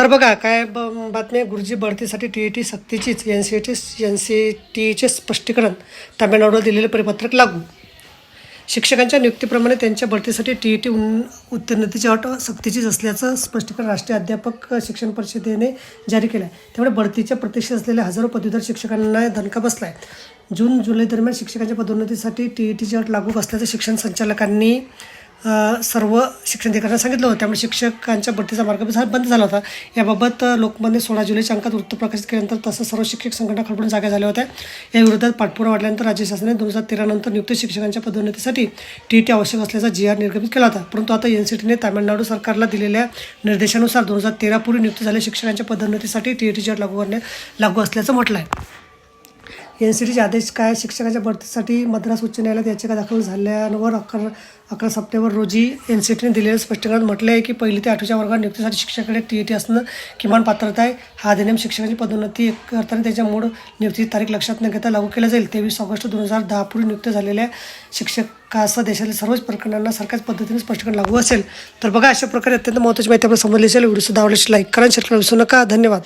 तर बघा काय ब बातमी गुरुजी बढतीसाठी T E T सक्तीचीच N C T N C टीचे स्पष्टीकरण तामिळनाडूला दिलेले परिपत्रक लागू. शिक्षकांच्या नियुक्तीप्रमाणे त्यांच्या बढतीसाठी टी ई टी उन उत्तीर्णतेची अट सक्तीचीच असल्याचं स्पष्टीकरण राष्ट्रीय अध्यापक शिक्षण परिषदेने जारी केलं आहे त्यामुळे बढतीच्या प्रतीक्षेत असलेल्या हजारो पदवीधर शिक्षकांना धनका बसला आहे जून जुलै दरम्यान शिक्षकांच्या पदोन्नतीसाठी टी ई टीची अट लागू असल्याचं शिक्षण संचालकांनी सर्व शिक्षण अधिकाऱ्यांना सांगितलं होतं. त्यामुळे शिक्षकांच्या बढतीचा मार्ग झा- बंद झाला होता. याबाबत लोकमान्य सोळा जुलैच्या अंकात वृत्त प्रकाशित केल्यानंतर तसं सर्व शिक्षक संघटना खडबडून जागा झाल्या होत्या. या विरोधात पाठपुरा वाढल्यानंतर राज्य शासनाने दोन हजार तेरानंतर नियुक्त शिक्षकांच्या पदोन्नतीसाठी टी टी आवश्यक असल्याचा जी आर निर्गमित केला होता. परंतु आता एन सी टीने तामिळनाडू सरकारला दिलेल्या निर्देशानुसार दोन हजार तेरा पूर्वी नियुक्त झालेल्या शिक्षकांच्या पदोन्नतीसाठी टी टीची अट लागू करण्यात लागू असल्याचं म्हटलं आहे एन सी टीचे आदेश काय? शिक्षकाच्या भरतीसाठी मद्रास उच्च न्यायालयात याचिका दाखल झाल्यावर अकरा अकरा सप्टेंबर रोजी एन सी टीने दिलेल्या स्पष्टीकरणात म्हटलं आहे की पहिली ते आठवीच्या वर्गात नियुक्तीसाठी शिक्षकाकडे टी ई टी असणं किमान पात्रता आहे. हा अधिनियम शिक्षकांची पदोन्नती करताना त्याच्या मूळ नियुक्तीची तारीख लक्षात न घेता लागू केला जाईल. तेवीस ऑगस्ट दोन हजार दहापूर्वी नियुक्त झालेल्या शिक्षकासह देशातील सर्वच प्रकरणांना सरकारच्या पद्धतीने स्पष्टीकरण लागू असेल. तर बघा अशा प्रकारे अत्यंत महत्त्वाची माहिती आपण समजली असेल. व्हिडिओ सुद्धा आवडल्यास लाईक करा शेअर करा विसरू नका. धन्यवाद.